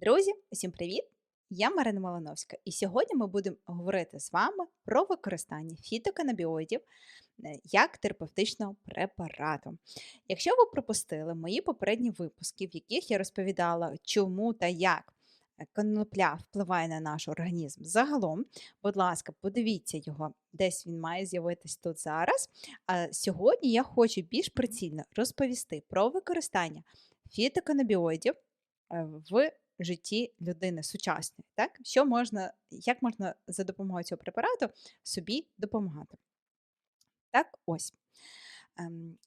Друзі, усім привіт! Я Марина Малановська, і сьогодні ми будемо говорити з вами про використання фітоканабіоїдів е, як терапевтичного препарату. Якщо ви пропустили мої попередні випуски, в яких я розповідала, чому та як е, конопля впливає на наш організм загалом, будь ласка, подивіться його, десь він має з'явитись тут зараз. А сьогодні я хочу більш прицільно розповісти про використання фітоканабіоїдів е, в житті людини сучасної, так? Що можна, як можна за допомогою цього препарату собі допомагати? Так, ось. Ем,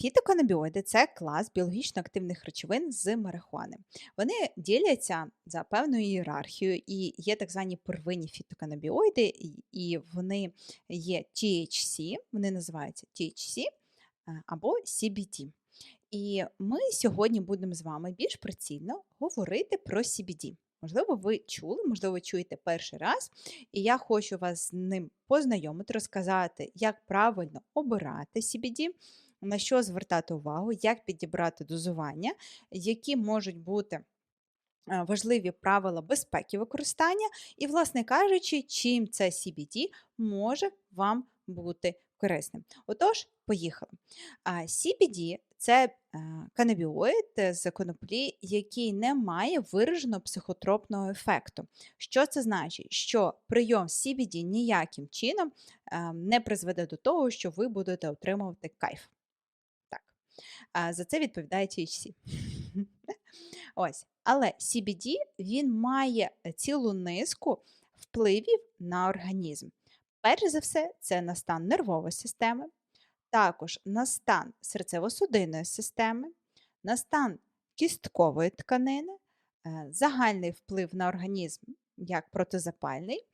Фітоканабіоїди це клас біологічно активних речовин з марихуани. Вони діляться за певною ієрархією, і є так звані первинні фітоканабіоїди, і- вони є THC, вони називаються THC е, або CBD. І ми сьогодні будемо з вами більш прицільно говорити про CBD. Можливо, ви чули, можливо, чуєте перший раз, і я хочу вас з ним познайомити, розказати, як правильно обирати CBD, на що звертати увагу, як підібрати дозування, які можуть бути е, важливі правила безпеки використання, і, власне кажучи, чим це CBD може вам бути корисним. Отож, поїхали. CBD це е, канабіоїд з коноплі, який не має вираженого психотропного ефекту. Що це значить? Що прийом CBD ніяким чином е, не призведе до того, що ви будете отримувати кайф. Так. За це відповідає THC. Ось. Але CBD він має е, цілу низку впливів на організм. Перш за все, це на стан нервової системи, також на стан серцево-судинної системи, на стан кісткової тканини, е, загальний вплив на організм як протизапальний,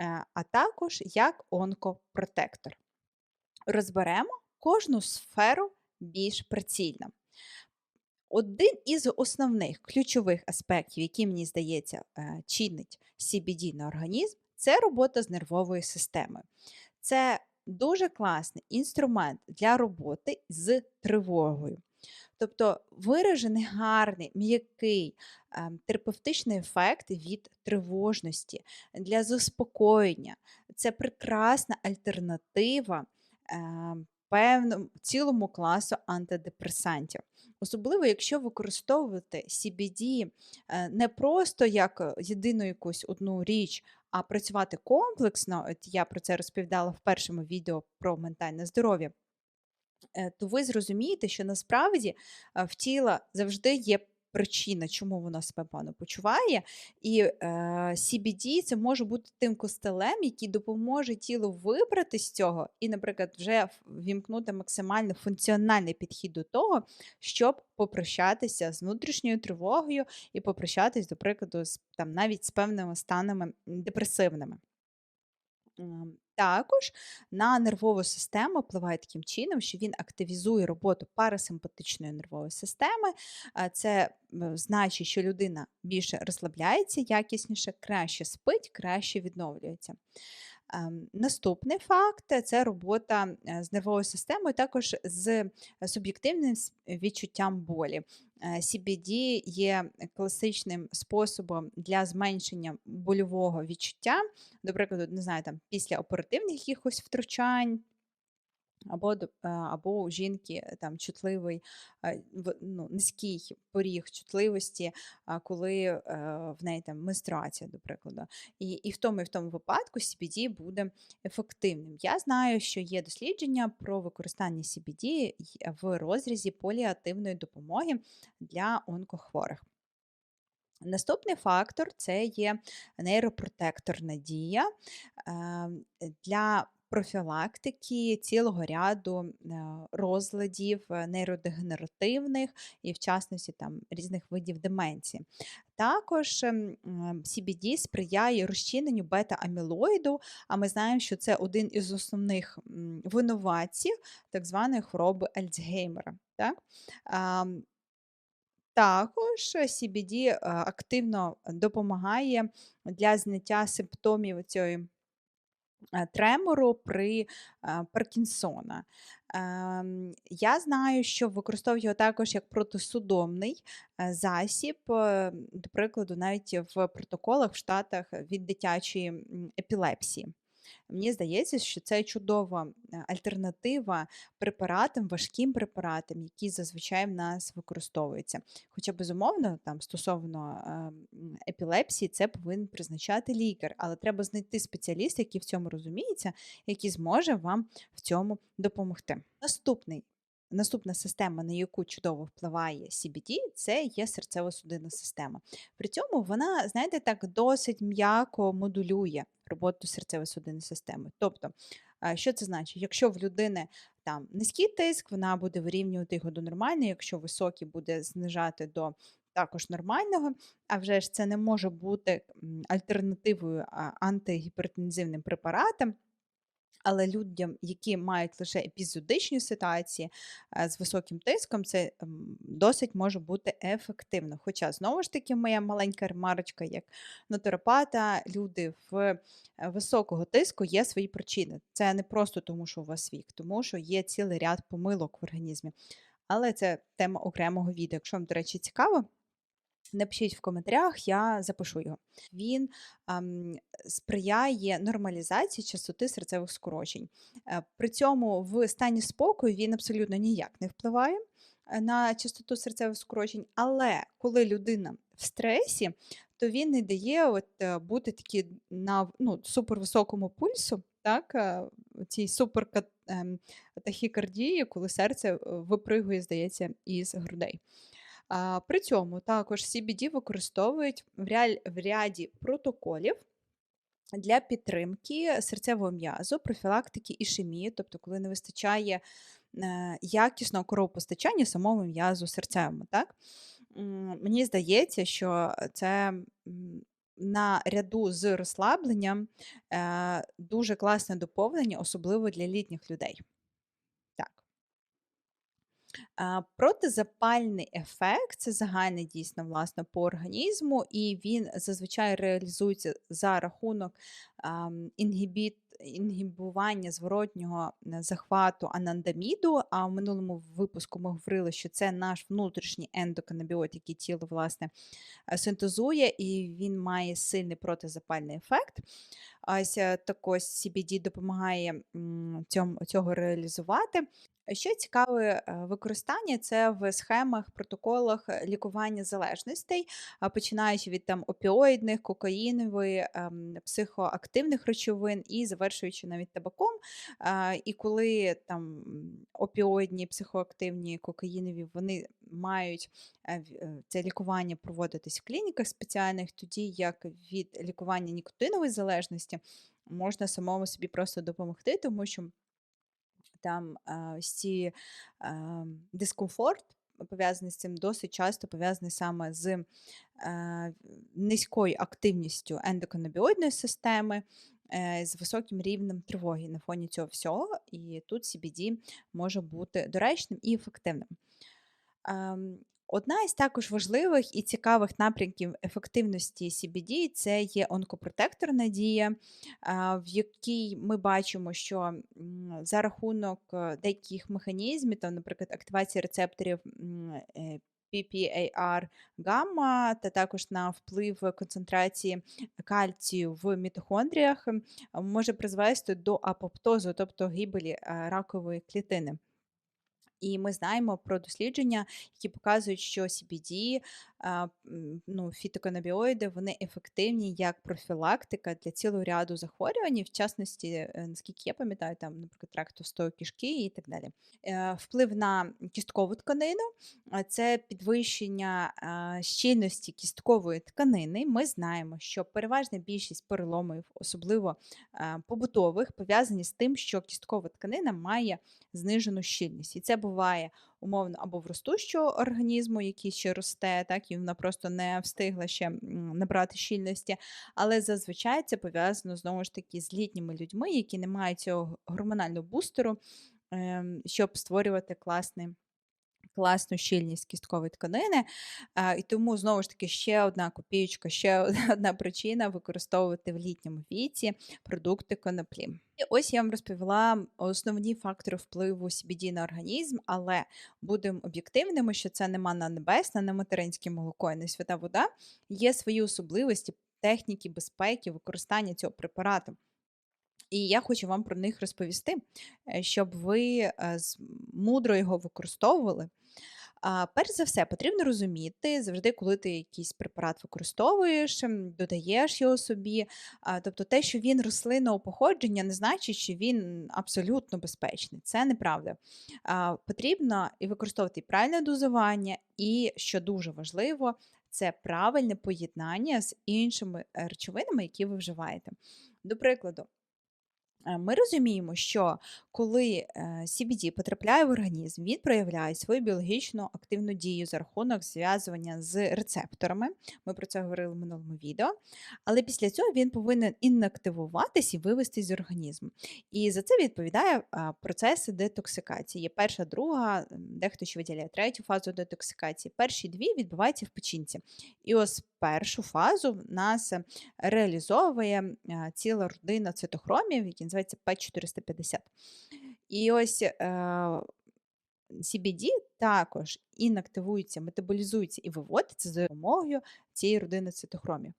е, а також як онкопротектор. Розберемо кожну сферу більш прицільно. Один із основних ключових аспектів, який, мені здається, е, чинить CBD на організм, це робота з нервовою системою. Це дуже класний інструмент для роботи з тривогою. Тобто виражений гарний, м'який ем, терапевтичний ефект від тривожності для заспокоєння. Це прекрасна альтернатива ем, певному цілому класу антидепресантів. Особливо, якщо використовувати CBD е, не просто як е, єдину якусь одну річ, а працювати комплексно, от я про це розповідала в першому відео про ментальне здоров'я, е, то ви зрозумієте, що насправді е, в тіла завжди є причина, чому воно себе погано почуває. І е, CBD це може бути тим костелем, який допоможе тілу вибрати з цього, і, наприклад, вже вімкнути максимально функціональний підхід до того, щоб попрощатися з внутрішньою тривогою і попрощатись, до прикладу, з там навіть з певними станами депресивними. Також на нервову систему впливає таким чином, що він активізує роботу парасимпатичної нервової системи. Це значить, що людина більше розслабляється, якісніше, краще спить, краще відновлюється. Ем, Наступний факт е, це робота е, з нервовою системою, також з суб'єктивним відчуттям болі. Е, CBD є класичним способом для зменшення больового відчуття, до прикладу, не знаю, там після оперативних якихось втручань, або, е, або у жінки е, там чутливий, е, ну, низький поріг чутливості, коли в неї там менструація, до прикладу. І, і в тому і в тому випадку CBD буде ефективним. Я знаю, що є дослідження про використання CBD в розрізі поліативної допомоги для онкохворих. Наступний фактор це є нейропротекторна дія ем, для профілактики цілого ряду е, розладів е, нейродегенеративних і, в частності, там різних видів деменції. Також ем, ем, CBD сприяє розчиненню бета-амілоїду, а ми знаємо, що це один із основних винуватців так званої хвороби Альцгеймера. Так? Також е, CBD е, активно допомагає для зняття симптомів цієї тремору при Паркінсона. Ем, Я знаю, що використовують його також як протисудомний е, засіб, е, до прикладу, навіть в протоколах в Штатах від дитячої епілепсії. Мені здається, що це чудова е, альтернатива препаратам, важким препаратам, які зазвичай в нас використовуються. Хоча, безумовно, там стосовно е, епілепсії, це повинен призначати лікар, але треба знайти спеціаліста, який в цьому розуміється, який зможе вам в цьому допомогти. Наступний. Наступна система, на яку чудово впливає CBD, це є серцево-судинна система. При цьому вона, знаєте, так досить м'яко модулює роботу серцево-судинної системи. Тобто, що це значить? Якщо в людини там низький тиск, вона буде вирівнювати його до нормального, якщо високий, буде знижати до також нормального, а вже ж це не може бути альтернативою антигіпертензивним препаратам. Але людям, які мають лише епізодичні ситуації е, з високим тиском, це досить може бути ефективно. Хоча, знову ж таки, моя маленька ремарочка, як натуропата, люди в е, високого тиску є свої причини. Це не просто тому, що у вас вік, тому що є цілий ряд помилок в організмі. Але це тема окремого відео. Якщо вам, до речі, цікаво, Напишіть в коментарях, я запишу його. Він ам, сприяє нормалізації частоти серцевих скорочень. Е, При цьому в стані спокою він абсолютно ніяк не впливає е, на частоту серцевих скорочень, але коли людина в стресі, то він не дає от, е, бути такі на ну, супервисокому пульсу, так, цій супертахікардії, коли серце випригує, здається, із грудей. При цьому також CBD використовують в ря- в ряді протоколів для підтримки серцевого м'язу, профілактики ішемії, тобто коли не вистачає якісного кровопостачання самому м'язу серцевому. Так? Мені здається, що це на ряду з розслабленням дуже класне доповнення, особливо для літніх людей. Так. Протизапальний ефект це загальний дійсно власне по організму, і він зазвичай реалізується за рахунок інгібіт, інгібування зворотнього е, захвату анандаміду. А в минулому випуску ми говорили, що це наш внутрішній ендоканабіот, який тіло власне е, синтезує, і він має сильний протизапальний ефект. Ось е, також CBD допомагає цього реалізувати. Ще цікаве е, використання це в схемах, протоколах е, лікування залежностей, починаючи від там опіоїдних, кокаїнової, ем, психоактивних речовин і завершуючи навіть табаком. І коли там опіоїдні, психоактивні, кокаїнові, вони мають е, це лікування проводитись в клініках спеціальних, тоді як від лікування нікотинової залежності можна самому собі просто допомогти, тому що там ось дискомфорт пов'язаний з цим досить часто пов'язаний саме з е, низькою активністю ендоканабіоїдної системи, е, з високим рівнем тривоги на фоні цього всього. І тут CBD може бути доречним і ефективним. Ем, Одна із також важливих і цікавих напрямків ефективності CBD це є онкопротекторна дія, в якій ми бачимо, що за рахунок е, деяких механізмів, там, наприклад, активації рецепторів е, PPAR гамма, та також на вплив концентрації кальцію в мітохондріях, може призвести до апоптозу, тобто гибелі е, ракової клітини. І ми знаємо про дослідження, які показують, що CBD, ну, фітоканабіоїди, вони ефективні як профілактика для цілого ряду захворювань, в частності, е, наскільки я пам'ятаю, там, наприклад, рак товстої кишки і так далі. Е, Вплив на кісткову тканину це підвищення щільності кісткової тканини. Ми знаємо, що переважна більшість переломів, особливо побутових, пов'язані з тим, що кісткова тканина має знижену щільність. І це буває умовно або в ростущого організму, який ще росте, так, і вона просто не встигла ще набрати щільності. Але зазвичай це пов'язано знову ж таки з літніми людьми, які не мають цього гормонального бустеру, ем, щоб створювати класний. Класну щільність кісткової тканини. І тому знову ж таки ще одна копієчка, ще одна причина використовувати в літньому віці продукти коноплі. І ось я вам розповіла основні фактори впливу CBD на організм, але будемо об'єктивними, що це не манна небесна, не материнське молоко і не свята вода. Є свої особливості, техніки безпеки, використання цього препарату. І я хочу вам про них розповісти, е, щоб ви е, мудро його використовували. Перш за все, потрібно розуміти завжди, коли ти якийсь препарат використовуєш, додаєш його собі. Тобто те, що він рослинного походження, не значить, що він абсолютно безпечний. Це неправда. Потрібно і використовувати правильне дозування, і, що дуже важливо, це правильне поєднання з іншими е, речовинами, які ви вживаєте. До прикладу, Ми розуміємо, що коли е, CBD потрапляє в організм, він проявляє свою біологічну активну дію за рахунок зв'язування з рецепторами. Ми про це говорили в минулому відео. Але після цього він повинен інактивуватись і вивестись з організму. І за це відповідає процеси детоксикації. Є перша, друга, дехто ще виділяє третю фазу детоксикації. Перші дві відбуваються в печінці. І ось першу фазу в нас е, реалізовує е, ціла родина цитохромів, які називаються P450. І ось е, CBD також інактивується, метаболізується і виводиться за допомогою цієї родини цитохромів.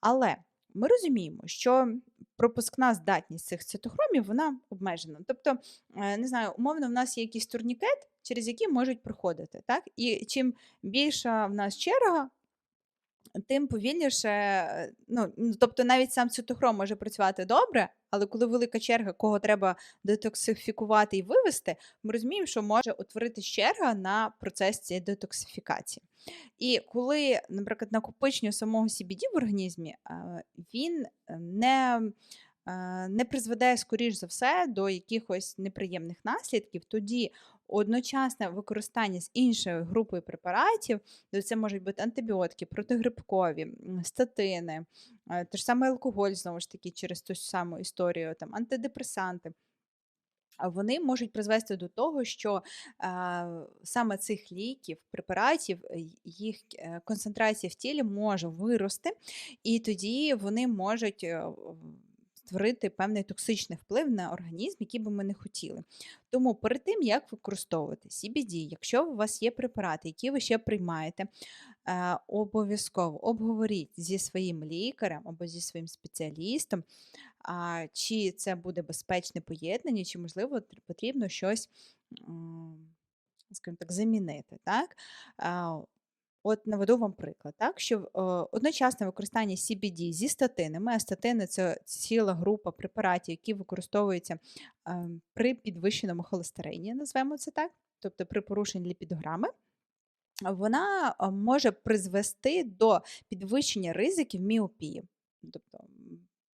Але ми розуміємо, що пропускна здатність цих цитохромів вона обмежена. Тобто, е, не знаю, умовно, в нас є якийсь турнікет, через який можуть проходити. Так? І чим більша в нас черга, тим повільніше, е, ну, тобто навіть сам цитохром може працювати добре, але коли велика черга, кого треба детоксифікувати і вивести, ми розуміємо, що може утворитись черга на процес цієї детоксифікації. І коли, наприклад, накопичення самого CBD в організмі, е, він не, е, не призведе, скоріш за все, до якихось неприємних наслідків, тоді одночасне використання з іншою групою препаратів, це можуть бути антибіотики, протигрибкові, статини, е, те ж саме алкоголь, знову ж таки, через ту ж саму історію, там, антидепресанти. Вони можуть призвести до того, що а, саме цих ліків, препаратів, е, їх е, концентрація в тілі може вирости, і тоді вони можуть е, створити певний токсичний вплив на організм, який би ми не хотіли. Тому перед тим, як використовувати CBD, якщо у вас є препарати, які ви ще приймаєте, е, обов'язково обговоріть зі своїм лікарем або зі своїм спеціалістом, чи це буде безпечне поєднання, чи, можливо, потрібно щось, скажімо так, замінити. Так? От наведу вам приклад, так, що е, одночасне використання CBD зі статинами, а статини це ціла група препаратів, які використовуються е, при підвищеному холестерині, назвемо це так, тобто при порушенні ліпідограми, вона може призвести до підвищення ризиків міопії, тобто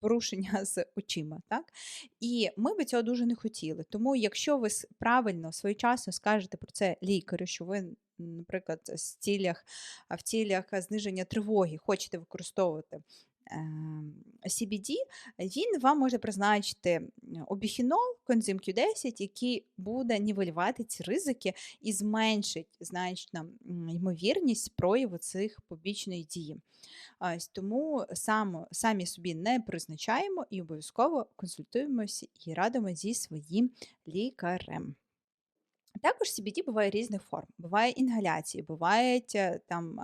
порушення з очима. Так? І ми би цього дуже не хотіли. Тому, якщо ви правильно своєчасно скажете про це лікарю, що ви, наприклад, в цілях, в цілях зниження тривоги хочете використовувати. CBD, він вам може призначити обіхінол, конзим Q10, який буде нівелювати ці ризики і зменшить значно ймовірність прояву цих побічної дії. Тому сам, самі собі не призначаємо і обов'язково консультуємося і радимо зі своїм лікарем. Також CBD буває різних форм. Буває інгаляції, бувають е, там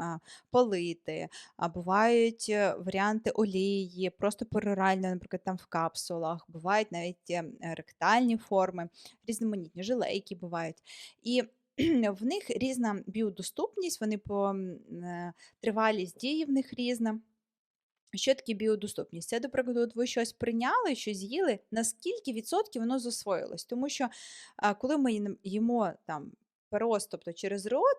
полити, бувають е, варіанти олії, просто перорально, наприклад, там в капсулах, бувають навіть е, ректальні форми, різноманітні жилейки бувають. І в них різна біодоступність, вони по тривалість дії в них різна. Що таке біодоступність? Це, до прикладу, от ви щось прийняли, щось з'їли, на скільки відсотків воно засвоїлось? Тому що коли ми їмо там перос, тобто через рот,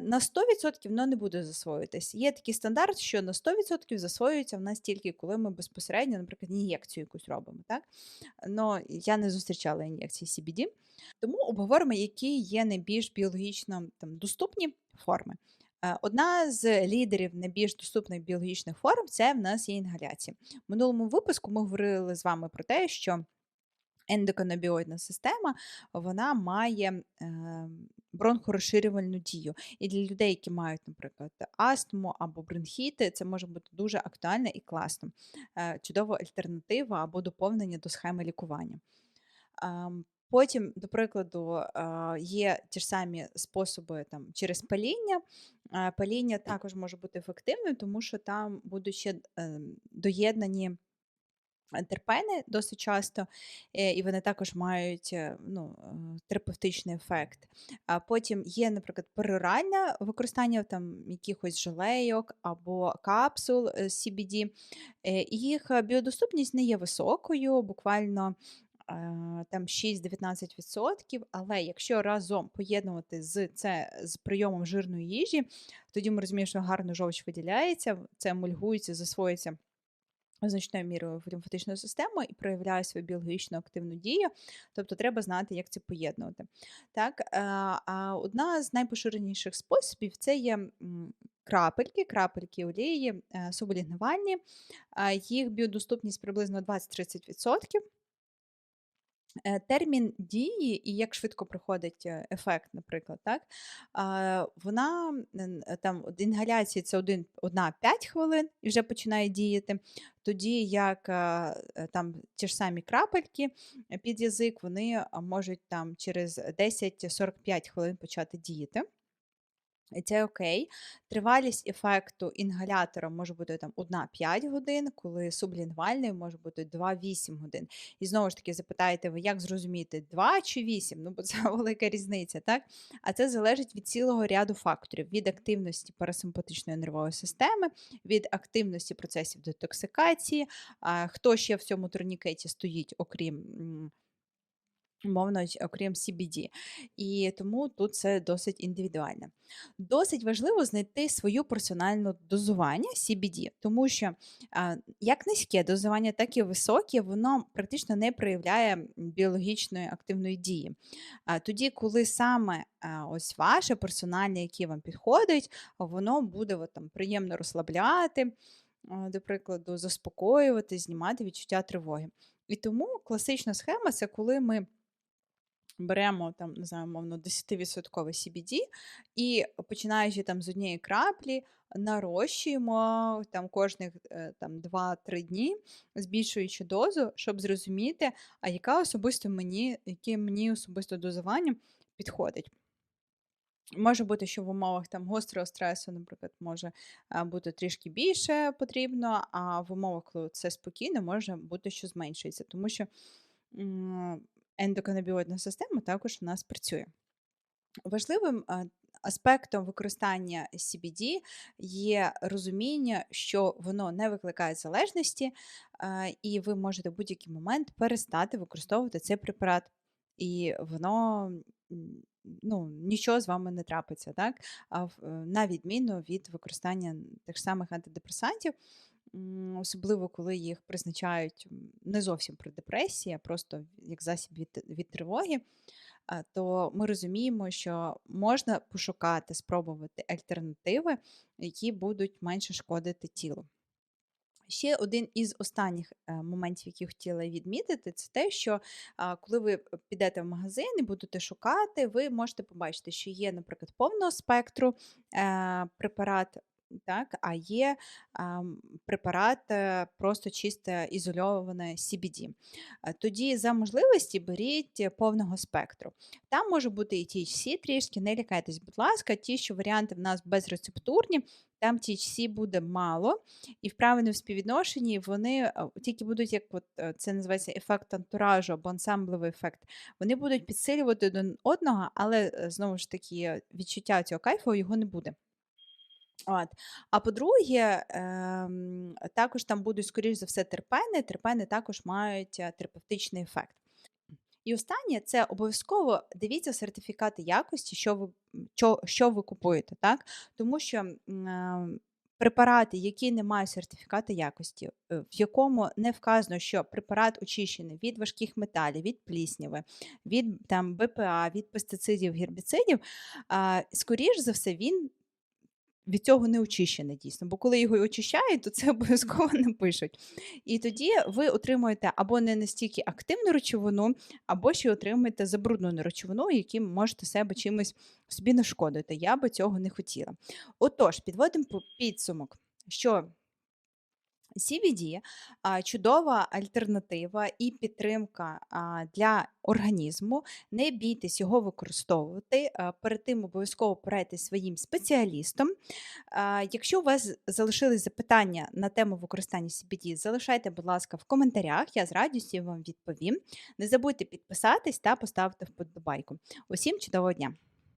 на 100% воно не буде засвоюватись. Є такий стандарт, що на 100% засвоюється в нас тільки коли ми безпосередньо, наприклад, ін'єкцію якусь робимо. Так? Но я не зустрічала ін'єкції CBD. Тому обговоримо, які є найбільш біологічно там, доступні форми. Е, Одна з лідерів найбільш доступних біологічних форм це в нас є інгаляція. В минулому випуску ми говорили з вами про те, що Ендоканабіоїдна система, вона має, ем, бронхорозширювальну дію. І для людей, які мають, наприклад, астму або бронхіти, це може бути дуже актуально і класно. Е, чудова альтернатива або доповнення до схеми лікування. Потім, до прикладу, є ті ж самі способи там через паління. Паління також може бути ефективним, тому що там будуть ще, ем, доєднані терпени досить часто, е, і вони також мають е, ну, е, терапевтичний ефект. А потім є, наприклад, пероральне використання там якихось желейок або капсул CBD. Їх біодоступність не є високою, буквально там 6-19%, але якщо разом поєднувати з це з прийомом жирної їжі, тоді ми розуміємо, що гарно жовч виділяється, це емульгується, засвоюється значною мірою в лімфатичну систему і проявляє свою біологічно активну дію, тобто треба знати, як це поєднувати. Так, е, а Одна з найпоширеніших способів це є крапельки, крапельки олії, е, суболігнивальні, їх біодоступність приблизно 20-30%. Е, термін дії і як швидко проходить е, ефект, наприклад, так, вона е, там інгаляції це 1-5 хвилин і вже починає діяти. Тоді як там ті ж самі крапельки під язик, вони можуть там через 10-45 хвилин почати діяти. Це окей. Тривалість ефекту інгалятора може бути там 1-5 годин, коли сублінгвальний може бути 2-8 годин. І знову ж таки, запитаєте ви, як зрозуміти 2 чи 8? Ну, бо це велика різниця, так? А це залежить від цілого ряду факторів: від активності парасимпатичної нервової системи, від активності процесів детоксикації, хто ще в цьому турнікеті стоїть, окрім мовно, окрім CBD. І тому тут це досить індивідуально. Досить важливо знайти свою персональну дозування CBD, тому що як низьке дозування, так і високе, воно практично не проявляє біологічної активної дії. Тоді, коли саме ось ваше персональне, яке вам підходить, воно буде от, там, приємно розслабляти, до прикладу, заспокоювати, знімати відчуття тривоги. І тому класична схема це коли ми беремо там, не знаю, мовно, 10% CBD і починаючи там з однієї краплі, нарощуємо там кожних е, там 2-3 дні, збільшуючи дозу, щоб зрозуміти, а яка особисто мені, яке мені особисто дозування підходить. Може бути, що в умовах там гострого стресу, наприклад, може бути трішки більше потрібно, а в умовах, коли це спокійно, може бути, що зменшується. Тому що ендоканабіоїдна система також у нас працює. Важливим аспектом використання CBD є розуміння, що воно не викликає залежності, і ви можете в будь-який момент перестати використовувати цей препарат. І воно ну, нічого з вами не трапиться, так? А на відміну від використання тих самих антидепресантів, особливо коли їх призначають не зовсім при депресії, а просто як засіб від, від тривоги, то ми розуміємо, що можна пошукати, спробувати альтернативи, які будуть менше шкодити тілу. Ще один із останніх е, моментів, які хотіла відмітити, це те, що коли ви підете в магазин і будете шукати, ви можете побачити, що є, наприклад, повного спектру е, препарат так, а є а, препарат е, просто чисто ізольоване CBD. Е, тоді, за можливості, беріть повного спектру. Там може бути і THC трішки, не лякайтесь, будь ласка, ті, що варіанти в нас безрецептурні, там THC буде мало, і в правильному співвідношенні вони е, тільки будуть, як от це називається ефект антуражу або ансамблевий ефект. Вони будуть підсилювати один одного, але знову ж таки відчуття цього кайфу його не буде. От. А по-друге, ем, також там будуть, скоріш за все, терпени. Терпени також мають е, терапевтичний ефект. І останнє це обов'язково дивіться сертифікати якості, що ви що, що ви купуєте. так? Тому що е, препарати, які не мають сертифікату якості, е, в якому не вказано, що препарат очищений від важких металів, від плісняви, від там, БПА, від пестицидів, гербіцидів, скоріш за все, він від цього не очищене дійсно. Бо коли його очищають, то це обов'язково напишуть. І тоді ви отримуєте або не настільки активну речовину, або ще отримуєте забруднену речовину, яким можете себе чимось собі нашкодити. Я би цього не хотіла. Отож, підводимо підсумок, що CBD чудова альтернатива і підтримка для організму. Не бійтесь його використовувати. Перед тим обов'язково порадьтесь своїм спеціалістом. Якщо у вас залишились запитання на тему використання CBD, залишайте, будь ласка, в коментарях. Я з радістю вам відповім. Не забудьте підписатись та поставити вподобайку. Усім чудового дня!